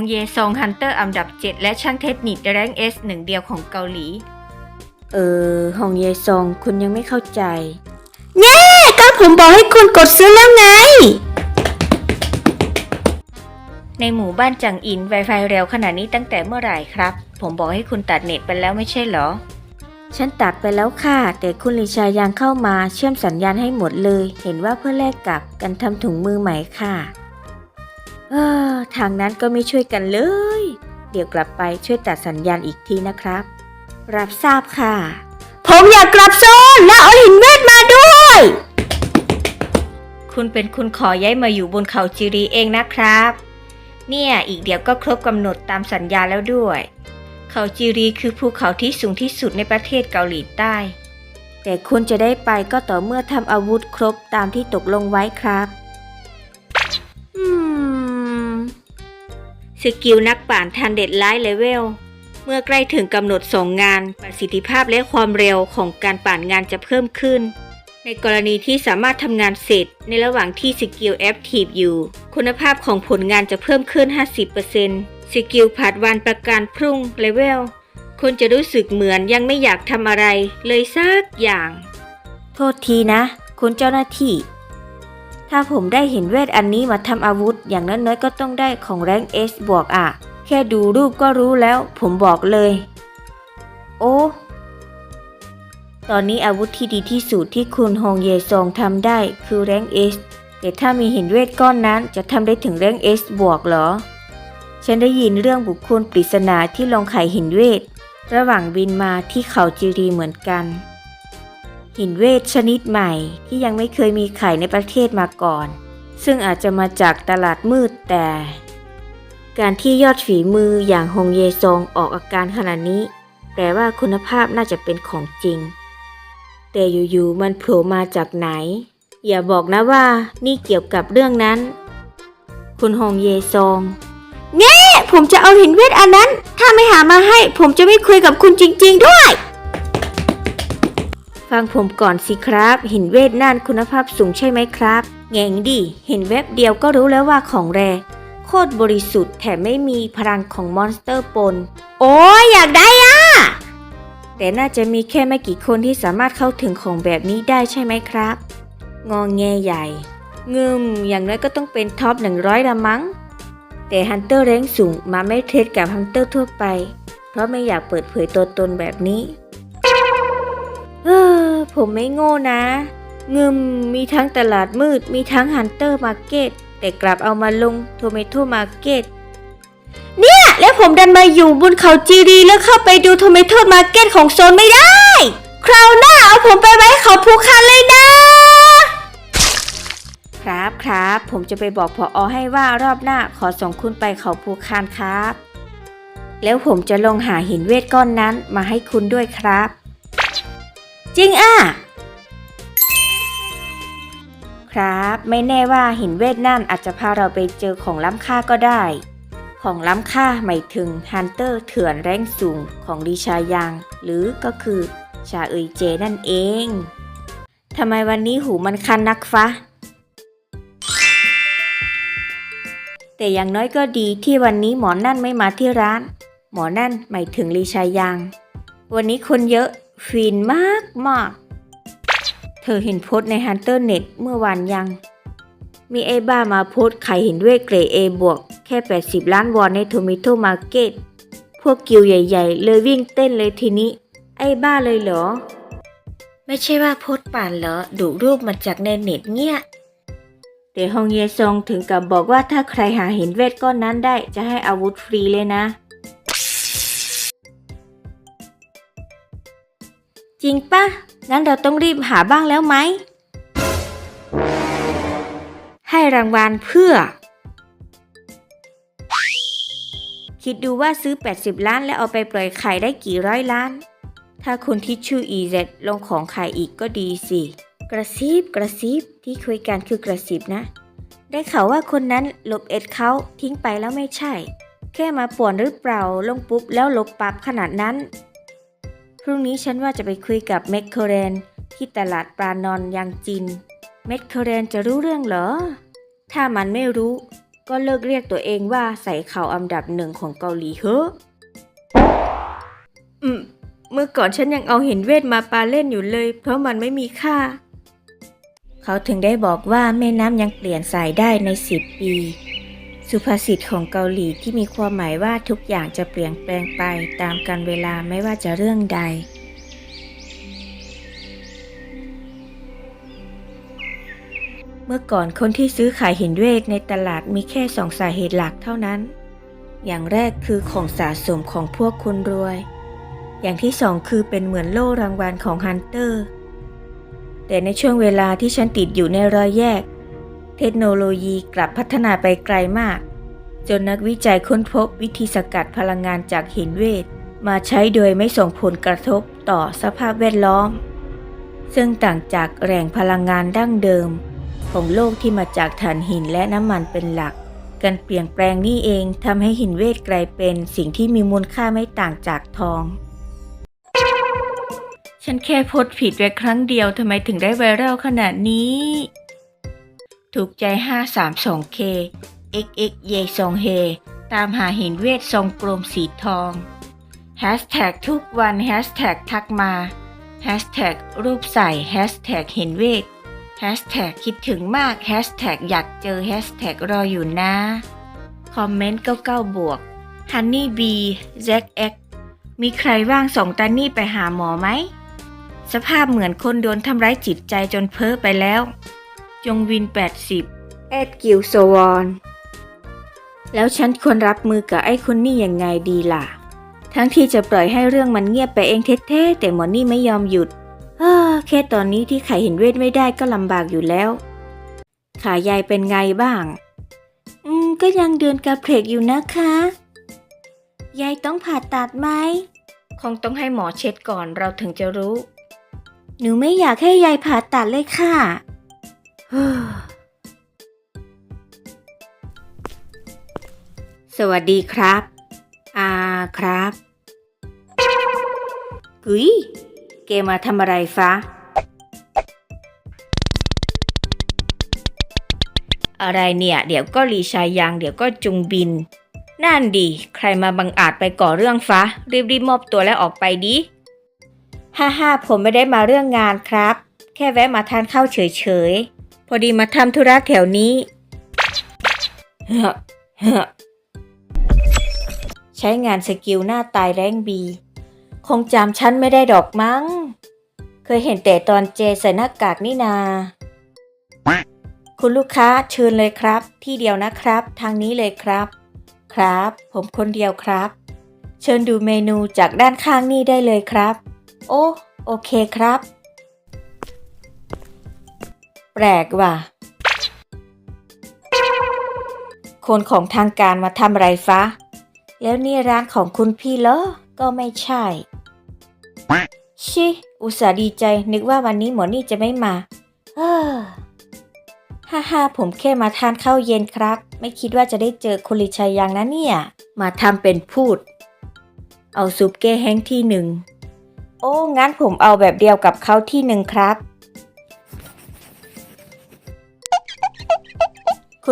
องเยซองฮันเตอร์อันดับ 7 และช่างเทคนิคแรงเอสหนึ่งเดียวของเกาหลี เออฮองเยซองคุณยังไม่เข้าใจก็ผมบอกให้คุณกดซื้อแล้วไง ในหมู่บ้านจังอิน Wi-Fi เร็วขนาดนี้ตั้งแต่เมื่อไหร่ครับ ผมบอกให้คุณตัดเน็ตไปแล้วไม่ใช่เหรอ ฉันตัดไปแล้วค่ะ แต่คุณลิชายังเข้ามาเชื่อมสัญญาณให้หมดเลย เห็นว่าเพื่อแลกกับกันทำถุงมือใหม่ค่ะ เออทางนั้นก็ไม่ช่วยกันเลย เดี๋ยวกลับไปช่วยตัดสัญญาณอีกทีนะครับ รับทราบค่ะ ผมอยากกลับโซนและเอาหินเวทมาด้วย คุณเป็นคุณขอย้ายมาอยู่บนเขาจิรีเองนะครับ เนี่ยอีกเดี๋ยวก็ครบกำหนดตามสัญญาแล้วด้วย เขาจิรีคือภูเขาที่สูงที่สุดในประเทศเกาหลีใต้ แต่คุณจะได้ไปก็ต่อเมื่อทำอาวุธครบตามที่ตกลงไว้ครับ อืม สกิลนักป่านทันเด็ดไลท์เลเวล เมื่อใกล้ถึงกำหนดส่งงาน ประสิทธิภาพและความเร็วของการป่านงานจะเพิ่มขึ้น ในกรณีที่สามารถทำงานเสร็จ ในระหว่างที่สกิลแอคทีฟอยู่ คุณภาพของผลงานจะเพิ่มขึ้น 50%สกิลผัดวันประการพรุ่งเลเวลคุณจะรู้สึกเหมือนยังไม่อยากทำอะไร เลยสักอย่าง โทษทีนะ คุณเจ้าหน้าที่ ถ้าผมได้เห็นเวทอันนี้มาทำอาวุธ อย่างน้อยๆก็ต้องได้ของแรงเอสบวกอะ แค่ดูรูปก็รู้แล้ว ผมบอกเลย โอ้ตอนนี้อาวุธที่ดีที่สุดที่คุณฮงเยซองทำได้คือแรงเอสแต่ถ้ามีหินเวทก้อนนั้นจะทำได้ถึงแรงเอสบวกเหรอ ฉันได้ยินเรื่องบุคคลปริศนาที่ลงไข่หินเวท ระหว่างบินมาที่เขาจิรีเหมือนกัน หินเวทชนิดใหม่ที่ยังไม่เคยมีขายในประเทศมาก่อน ซึ่งอาจจะมาจากตลาดมืดแต่ การที่ยอดฝีมืออย่างฮงเยซองออกอาการขนาดนี้ แปลว่าคุณภาพน่าจะเป็นของจริง แต่อยู่ๆมันโผล่มาจากไหน อย่าบอกนะว่านี่เกี่ยวกับเรื่องนั้น คุณฮงเยซองผมจะเอาหินเวทอันนั้น ถ้าไม่หามาให้ ผมจะไม่คุยกับคุณจริง ๆ ด้วย ฟังผมก่อนสิครับ หินเวทนั่นคุณภาพสูงใช่ไหมครับ แงงดิ เห็นแวบเดียวก็รู้แล้วว่าของแรโคตรบริสุทธิ์แถมไม่มีพลังของมอนสเตอร์ปน โอ้ยอยากได้อะแต่น่าจะมีแค่ไม่กี่คนที่สามารถเข้าถึงของแบบนี้ได้ใช่ไหมครับ งองแงใหญ่งึมอย่างน้อยก็ต้องเป็นท็อป 100 ละมั้ง แต่ฮันเตอร์แรงสูงมาไม่เทสกับฮันเตอร์ทั่วไป เพราะไม่อยากเปิดเผยตัวตนแบบนี้ เออ ผมไม่โง่นะงึมมีทั้งตลาดมืด มีทั้งฮันเตอร์มาร์เก็ตแต่กลับเอามาลงโทเมโตมาร์เก็ตเนี่ยแล้วผมดันมาอยู่บนเขาจีรีแล้วเข้าไปดูโทเมโตมาร์เก็ตของโซนไม่ได้ คราวหน้าเอาผมไปไว้เขาภูคานเลยนะ ครับครับ ผมจะไปบอกพออให้ว่ารอบหน้าขอส่งคุณไปเขาภูคานครับ แล้วผมจะลงหาหินเวทก้อนนั้นมาให้คุณด้วยครับ จริงอะ ครับ ไม่แน่ว่าหินเวทนั่นอาจจะพาเราไปเจอของล้ำค่าก็ได้ ของล้ำค่าหมายถึงฮันเตอร์เถื่อนแรงสูงของดิชายัง หรือก็คือชาเอยเจนั่นเอง ทำไมวันนี้หูมันคันนักฟะแต่อย่างน้อยก็ดีที่วันนี้หมอนั่นไม่มาที่ร้าน หมอนั่นหมายถึงลีชายัง วันนี้คนเยอะ ฟินมากมากๆเธอเห็นโพสต์ใน Hunter Net เมื่อวานยัง มีไอ้บ้ามาโพสต์ขายหินเวทเกรด A บวก แค่ 80 ล้านวอนใน Tomato Market พวกกิวใหญ่ ๆ เลยวิ่งเต้นเลยทีนี้ ไอ้บ้าเลยเหรอ ไม่ใช่ว่าโพสต์ป่านเหรอ ดูรูปมาจากในเน็ตเนี่ยแต่ฮองเยซงถึงกับบอกว่าถ้าใครหาหินเวทก้อนนั้นได้จะให้อาวุธฟรีเลยนะ จริงปะงั้นเราต้องรีบหาบ้างแล้วไหม ให้รางวัลเพื่อ คิดดูว่าซื้อ 80 ล้านแล้วเอาไปปล่อยไขายได้กี่ร้อยล้าน ถ้าคุณทิชชู่ EZ ลงของไขายอีกก็ดีสิ กระซิบกระซิบที่คุยกันคือกระซิบนะ ได้ข่าวว่าคนนั้นลบเอ็ดเขาทิ้งไปแล้วไม่ใช่ แค่มาป่วนหรือเปล่าลงปุ๊บแล้วลบปับขนาดนั้น พรุ่งนี้ฉันว่าจะไปคุยกับเมคเคเรนที่ตลาดปลานอนยังจิน เมคเคเรนจะรู้เรื่องเหรอ ถ้ามันไม่รู้ ก็เลิกเรียกตัวเองว่าใส่ข่าวอันดับหนึ่งของเกาหลีเฮ้อะอืม เมื่อก่อนฉันยังเอาหินเวทมาปาเล่นอยู่เลย เพราะมันไม่มีค่า เขาถึงได้บอกว่าแม่น้ำยังเปลี่ยนสายได้ในสิบปี สุภาษิตของเกาหลีที่มีความหมายว่าทุกอย่างจะเปลี่ยนแปลงไปตามกาลเวลาไม่ว่าจะเรื่องใด เมื่อก่อนคนที่ซื้อขายหินเวทในตลาดมีแค่สองสาเหตุหลักเท่านั้น อย่างแรกคือของสะสมของพวกคนรวย อย่างที่สองคือเป็นเหมือนโล่รางวัลของฮันเตอร์ แต่ในช่วงเวลาที่ฉันติดอยู่ในรอยแยก เทคโนโลยีกลับพัฒนาไปไกลมาก จนนักวิจัยค้นพบวิธีสกัดพลังงานจากหินเวท มาใช้โดยไม่ส่งผลกระทบต่อสภาพแวดล้อม ซึ่งต่างจากแหล่งพลังงานดั้งเดิม ของโลกที่มาจากถ่านหินและน้ำมันเป็นหลัก การเปลี่ยนแปลงนี่เองทำให้หินเวทกลายเป็นสิ่งที่มีมูลค่าไม่ต่างจากทองฉันแค่โพสผิดไปครั้งเดียวทำไมถึงได้ไวรัลขนาดนี้ ถูกใจ 532K XX เยซองเฮตามหาหินเวททรงกลมสีทองแฮชแท็กทุกวันแฮชแท็กทักมาแฮชแท็กรูปใส่แฮชแท็กเหินเวทแฮชแท็กคิดถึงมากแฮชแท็กอยากเจอแฮชแท็กรออยู่นะ คอมเมนต์99บวก Honey B Zack X มีใครว่างส่งตานี่ไปหาหมอไหม สภาพเหมือนคนโดนทำร้ายจิตใจจนเพ้อไปแล้ว จงวิน 80 แอดกิลโซวอนแล้วฉันควรรับมือกับไอ้คนนี่ยังไงดีล่ะ ทั้งที่จะปล่อยให้เรื่องมันเงียบไปเองเท่ๆแต่หมอนี่ไม่ยอมหยุดเฮ้อแค่ตอนนี้ที่ไข่เห็นเวทไม่ได้ก็ลำบากอยู่แล้ว ขายายเป็นไงบ้าง อืม ก็ยังเดินกระเพกอยู่นะคะ ยายต้องผ่าตัดไหม คงต้องให้หมอเช็ดก่อนเราถึงจะรู้ หนูไม่อยากให้ยายผ่าตัดเลยค่ะ สวัสดีครับ อาครับกุยเกมาทำอะไรฟะอะไรเนี่ย เดี๋ยวก็ลีชายยัง เดี๋ยวก็จุงบิน นั่นดี ใครมาบังอาจไปก่อเรื่องฟะรีบๆมอบตัวแล้วออกไปดิฮ่าฮ่าผมไม่ได้มาเรื่องงานครับ แค่แวะมาทานข้าวเฉยๆ พอดีมาทำธุระแถวนี้ ใช้งานสกิลหน้าตายแรงบี คงจำฉันไม่ได้ดอกมั้ง เคยเห็นแต่ตอนเจใส่หน้ากากนี่นา คุณลูกค้าเชิญเลยครับ ที่เดียวนะครับ ทางนี้เลยครับ ครับ ผมคนเดียวครับ เชิญดูเมนูจากด้านข้างนี่ได้เลยครับ โอ้ โอเคครับ ปลกว่ะ คนของทางการมาทำไรฟะ แล้วนี่ร้านของคุณพี่เหรอ ก็ไม่ใช่ ชิ อุตส่าห์ดีใจนึกว่าวันนี้หมอนี่จะไม่มา เออฮ่าฮ่าผมแค่มาทานข้าวเย็นครับ ไม่คิดว่าจะได้เจอคุณลิชัยยังนะเนี่ย มาทำเป็นพูด เอาซุปเก้แห้งที่หนึ่ง โอ้ งั้นผมเอาแบบเดียวกับเขาที่หนึ่งครับ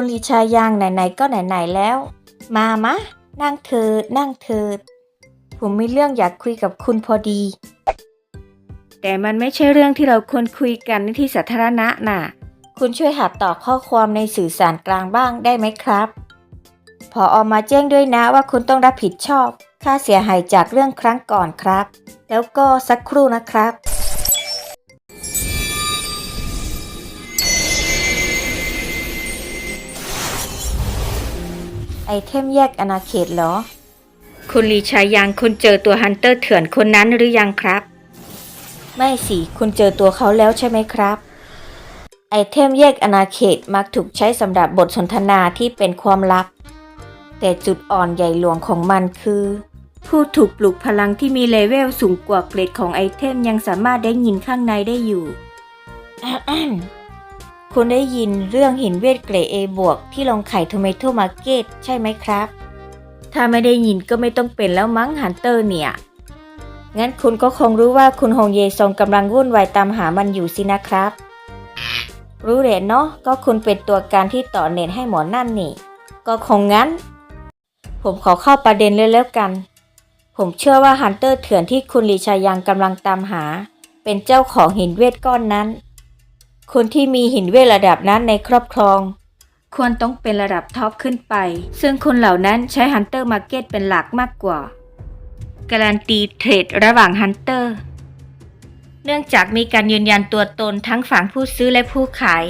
คุณลีชายังไหนๆก็ไหนๆแล้ว มามะ นั่งเถิดนั่งเถิด ผมมีเรื่องอยากคุยกับคุณพอดี แต่มันไม่ใช่เรื่องที่เราควรคุยกันในที่สาธารณะน่ะ คุณช่วยหัดต่อบข้อความในสื่อสารกลางบ้างได้ไหมครับพอออกมาแจ้งด้วยนะว่าคุณต้องรับผิดชอบ ค่าเสียหายจากเรื่องครั้งก่อนครับ แล้วก็สักครู่นะครับ ไอเทมแยกอาณาเขตเหรอ คุณลีชายังคุณเจอตัวฮันเตอร์เถื่อนคนนั้นหรือยังครับ ไม่สิ คุณเจอตัวเขาแล้วใช่ไหมครับ ไอเทมแยกอาณาเขตมักถูกใช้สำหรับบทสนทนาที่เป็นความลับ แต่จุดอ่อนใหญ่หลวงของมันคือ ผู้ถูกปลุกพลังที่มีเลเวลสูงกว่าเกรดของไอเทมยังสามารถได้ยินข้างในได้อยู่ คุณได้ยินเรื่องหินเวทเกรด A บวกที่ลงไข่โทเมโตมาร์เก็ตใช่ไหมครับ ถ้าไม่ได้ยินก็ไม่ต้องเป็นแล้วมั้งฮันเตอร์เนี่ย งั้นคุณก็คงรู้ว่าคุณฮงเยซงกำลังวุ่นวายตามหามันอยู่สินะครับ รู้แหละเนาะก็คุณเป็นตัวการที่ต่อเน็ตให้หมอนั่นนี่ ก็คงงั้น ผมขอเข้าประเด็นเลยแล้วกัน ผมเชื่อว่าฮันเตอร์เถื่อนที่คุณลีชายังกำลังตามหา เป็นเจ้าของหินเวทก้อนนั้น คนที่มีหินเวทระดับนั้นในครอบครอง ควรต้องเป็นระดับท็อปขึ้นไป ซึ่งคนเหล่านั้นใช้ฮันเตอร์มาร์เก็ตเป็นหลักมากกว่า การันตีเทรดระหว่างฮันเตอร์ เนื่องจากมีการยืนยันตัวตนทั้งฝั่งผู้ซื้อและผู้ขาย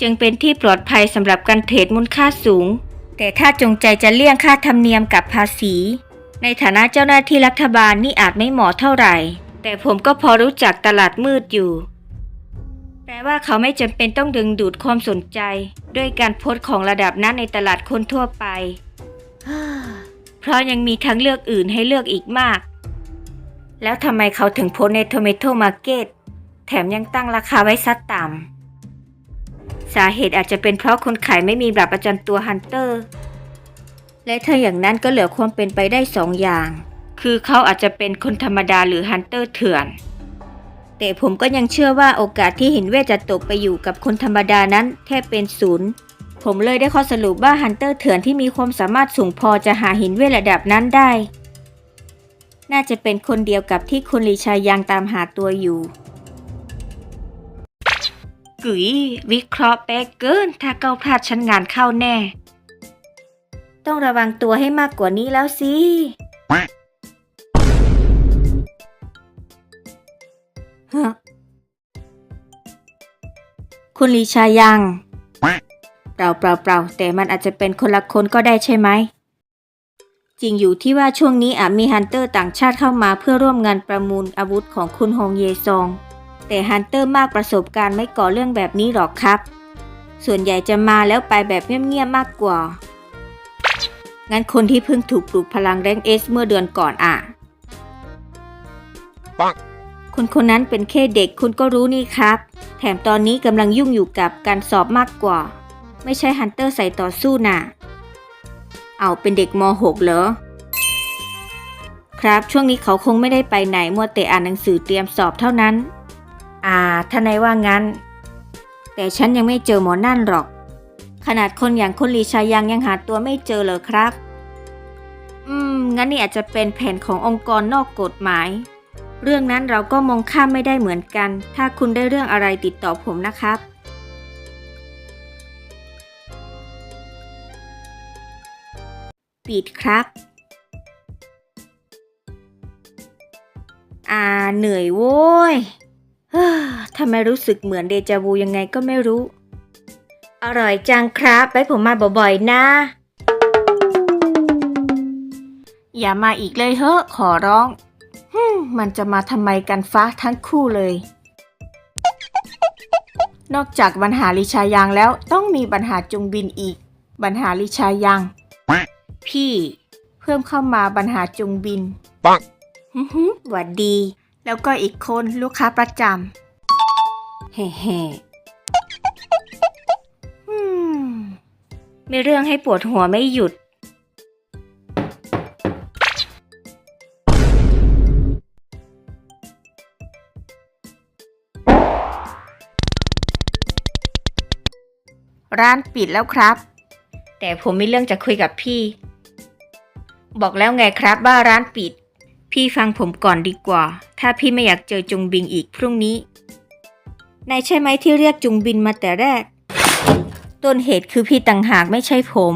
จึงเป็นที่ปลอดภัยสำหรับการเทรดมูลค่าสูง แต่ถ้าจงใจจะเลี่ยงค่าธรรมเนียมกับภาษี ในฐานะเจ้าหน้าที่รัฐบาลนี่อาจไม่เหมาะเท่าไหร่ แต่ผมก็พอรู้จักตลาดมืดอยู่ แปลว่าเขาไม่จำเป็นต้องดึงดูดความสนใจ ด้วยการโพสต์ของระดับนั้นในตลาดคนทั่วไป เพราะยังมีทางเลือกอื่นให้เลือกอีกมาก แล้วทำไมเขาถึงโพสต์ใน Tomato Market แถมยังตั้งราคาไว้ซัดต่ำสาเหตุอาจจะเป็นเพราะคนขายไม่มีบัตรประจำตัวฮันเตอร์ และถ้าอย่างนั้นก็เหลือความเป็นไปได้สองอย่าง คือเขาอาจจะเป็นคนธรรมดาหรือฮันเตอร์เถื่อน แต่ผมก็ยังเชื่อว่าโอกาสที่หินเวทจะตกไปอยู่กับคนธรรมดานั้น แทบเป็นศูนย์ ผมเลยได้ข้อสรุปว่าฮันเตอร์เถื่อนที่มีความสามารถสูงพอจะหาหินเวทระดับนั้นได้ น่าจะเป็นคนเดียวกับที่คุณลีชายังตามหาตัวอยู่กุยวิเคราะห์แป๊กเกิน ถ้าเก้าพลาดชั้นงานเข้าแน่ ต้องระวังตัวให้มากกว่านี้แล้วสิ คุณลีชายังเปล่าเปล่าเปล่าแต่มันอาจจะเป็นคนละคนก็ได้ใช่ไหม จริงอยู่ที่ว่าช่วงนี้อาจมีฮันเตอร์ต่างชาติเข้ามาเพื่อร่วมงานประมูลอาวุธของคุณฮงเยซอง แต่ฮันเตอร์มากประสบการณ์ไม่ก่อเรื่องแบบนี้หรอกครับ ส่วนใหญ่จะมาแล้วไปแบบเงียบๆมากกว่า งั้นคนที่เพิ่งถูกปลุกพลังแรงเอสเมื่อเดือนก่อนอะปัง คนคนนั้นเป็นแค่เด็กคุณก็รู้นี่ครับ แถมตอนนี้กำลังยุ่งอยู่กับการสอบมากกว่า ไม่ใช่ฮันเตอร์ใส่ต่อสู้น่ะ เอาเป็นเด็กม .6 เหรอ ครับช่วงนี้เขาคงไม่ได้ไปไหนมัวแต่อ่านหนังสือเตรียมสอบเท่านั้น อ่าทนายว่างั้น แต่ฉันยังไม่เจอหมอนั่นหรอก ขนาดคนอย่างคุณลีชายังยังหาตัวไม่เจอเลยครับ อืม งั้นนี่อาจจะเป็นแผนขององค์กรนอกกฎหมาย เรื่องนั้นเราก็มองข้ามไม่ได้เหมือนกัน ถ้าคุณได้เรื่องอะไรติดต่อผมนะครับ ปิดครับ อ่าเหนื่อยโว้ยเฮ้อทำไมรู้สึกเหมือนเดจาวูยังไงก็ไม่รู้ อร่อยจังครับไว้ผมมาบ่อยๆนะ อย่ามาอีกเลยเฮ้อะขอร้อง มมันจะมาทำไมกันฟ้าทั้งคู่เลย นอกจากปัญหาลิชายังแล้วต้องมีปัญหาจงบินอีกปัญหาลิชายังพี่ เพิ่มเข้ามาปัญหาจงบินปังฮึฮึหวัดดี แล้วก็อีกคนลูกค้าประจำเฮ่เฮ่อืมมีเรื่องให้ปวดหัวไม่หยุด ร้านปิดแล้วครับ แต่ผมมีเรื่องจะคุยกับพี่ บอกแล้วไงครับว่าร้านปิด พี่ฟังผมก่อนดีกว่า ถ้าพี่ไม่อยากเจอจุงบินอีกพรุ่งนี้นายใช่ไหมที่เรียกจุงบินมาแต่แรก ต้นเหตุคือพี่ต่างหากไม่ใช่ผม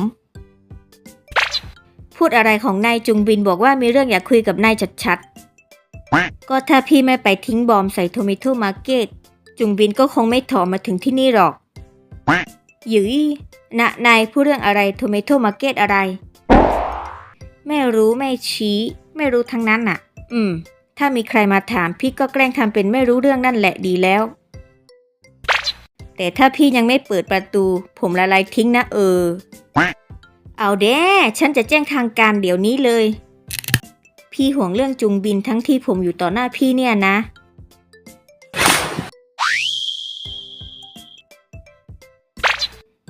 พูดอะไรของนายจุงบินบอกว่ามีเรื่องอยากคุยกับนายชัดๆ ก็ถ้าพี่ไม่ไปทิ้งบอมใส่โทมิโตมาร์เก็ตจุงบินก็คงไม่ถอมาถึงที่นี่หรอก หยืยนะนายพูดเรื่องอะไรโทมิโตมาร์เก็ตอะไร ไม่รู้ไม่ชี้ ไม่รู้ทั้งนั้นน่ะ อืม ถ้ามีใครมาถามพี่ก็แกล้งทำเป็นไม่รู้เรื่องนั่นแหละดีแล้ว แต่ถ้าพี่ยังไม่เปิดประตู ผมละลายทิ้งนะเออ เอาเด้ฉันจะแจ้งทางการเดี๋ยวนี้เลย พี่ห่วงเรื่องจุงบินทั้งที่ผมอยู่ต่อหน้าพี่เนี่ยนะ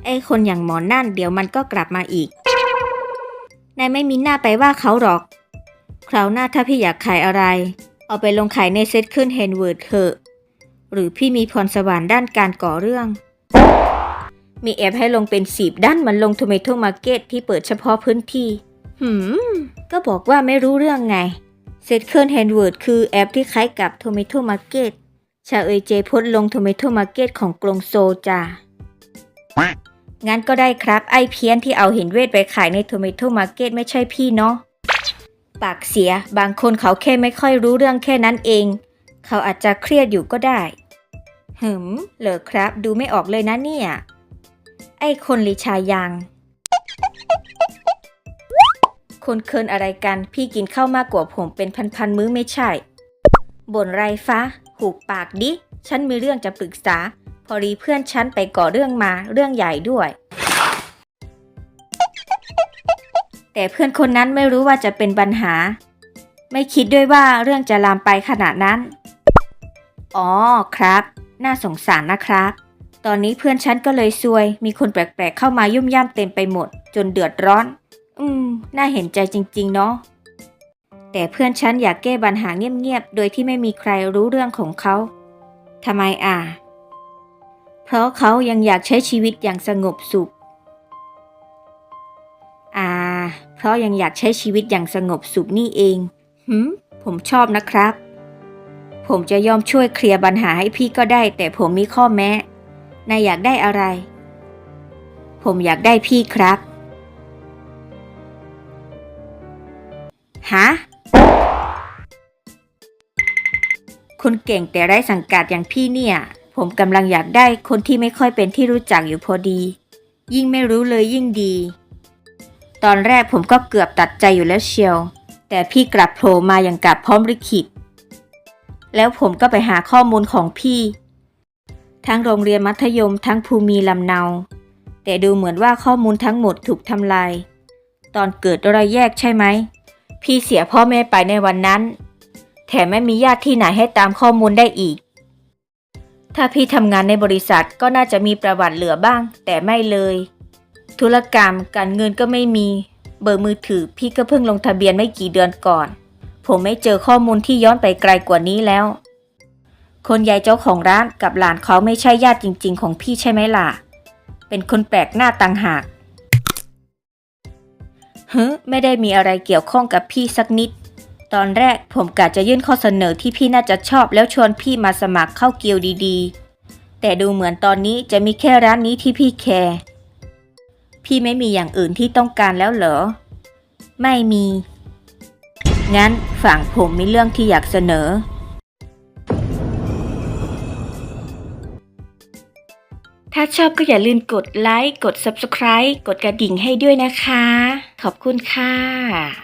ไอ้คนอย่างหมอนั่นเดี๋ยวมันก็กลับมาอีก นายไม่มีหน้าไปว่าเขาหรอก คราวหน้าถ้าพี่อยากขายอะไร เอาไปลงขายในเซ็ตขึ้นเฮนเวิร์ดเถอะ หรือพี่มีพรสวรรค์ด้านการก่อเรื่อง มีแอปให้ลงเป็นสีบด้านมันลง Tomato Market ที่เปิดเฉพาะพื้นที่ หืม ก็บอกว่าไม่รู้เรื่องไงเซตเคิร์นแฮนด์เวิร์ดคือแอปที่คล้ายกับ Tomato Market ชาเอยเจพสต์ลง Tomato Market ของกรงโซจ้า งั้นก็ได้ครับ ไอเพี้ยนที่เอาหินเวทไปขายใน Tomato Market ไม่ใช่พี่เนาะ ปากเสีย บางคนเขาแค่ไม่ค่อยรู้เรื่องแค่นั้นเอง เขาอาจจะเครียดอยู่ก็ได้ หืม เหรอครับ ดูไม่ออกเลยนะเนี่ย ไอ้คนลิชายัง คนเคินอะไรกัน พี่กินข้าวมากกว่าผมเป็นพันๆมื้อไม่ใช่ บ่นไรฟ้า หูปากดิ ฉันมีเรื่องจะปรึกษา อดีเพื่อนฉันไปก่อเรื่องมาเรื่องใหญ่ด้วย แต่เพื่อนคนนั้นไม่รู้ว่าจะเป็นปัญหา ไม่คิดด้วยว่าเรื่องจะลามไปขนาดนั้น อ๋อครับ น่าสงสารนะครับ ตอนนี้เพื่อนฉันก็เลยซวย มีคนแปลกๆเข้ามายุ่มย่ามเต็มไปหมด จนเดือดร้อน อืม น่าเห็นใจจริง ๆ เนาะแต่เพื่อนฉันอยากแก้ปัญหาเงียบๆ โดยที่ไม่มีใครรู้เรื่องของเขา ทำไมอะ พราะเขายังอยากใช้ชีวิตอย่างสงบสุข อ่า เพราะยังอยากใช้ชีวิตอย่างสงบสุขนี่เอง หืม ผมชอบนะครับ ผมจะยอมช่วยเคลียร์ปัญหาให้พี่ก็ได้ แต่ผมมีข้อแม้ นายอยากได้อะไร ผมอยากได้พี่ครับ ฮะคนเก่งแต่ไร้สังกัดอย่างพี่เนี่ย ผมกำลังอยากได้คนที่ไม่ค่อยเป็นที่รู้จักอยู่พอดี ยิ่งไม่รู้เลยยิ่งดี ตอนแรกผมก็เกือบตัดใจอยู่แล้วเชียว แต่พี่กลับโผล่มาอย่างกับพร้อมริขิต แล้วผมก็ไปหาข้อมูลของพี่ ทั้งโรงเรียนมัธยมทั้งภูมิลำเนา แต่ดูเหมือนว่าข้อมูลทั้งหมดถูกทำลาย ตอนเกิดรอยแยกใช่ไหม พี่เสียพ่อแม่ไปในวันนั้น แถมไม่มีญาติที่ไหนให้ตามข้อมูลได้อีก ถ้าพี่ทำงานในบริษัทก็น่าจะมีประวัติเหลือบ้าง แต่ไม่เลย ธุรกรรมการเงินก็ไม่มี เบอร์มือถือพี่ก็เพิ่งลงทะเบียนไม่กี่เดือนก่อน ผมไม่เจอข้อมูลที่ย้อนไปไกลกว่านี้แล้ว คนยายเจ้าของร้านกับหลานเขาไม่ใช่ญาติจริง ๆ ของพี่ใช่ไหมล่ะ เป็นคนแปลกหน้าต่างหากเฮึไม่ได้มีอะไรเกี่ยวข้องกับพี่สักนิด ตอนแรกผมกะจะยื่นข้อเสนอที่พี่น่าจะชอบแล้วชวนพี่มาสมัครเข้าเกียวดีๆ แต่ดูเหมือนตอนนี้จะมีแค่ร้านนี้ที่พี่แคร์ พี่ไม่มีอย่างอื่นที่ต้องการแล้วเหรอ ไม่มี งั้นฝั่งผมมีเรื่องที่อยากเสนอ ถ้าชอบก็อย่าลืมกดไลค์ กด Subscribe กดกระดิ่งให้ด้วยนะคะ ขอบคุณค่ะ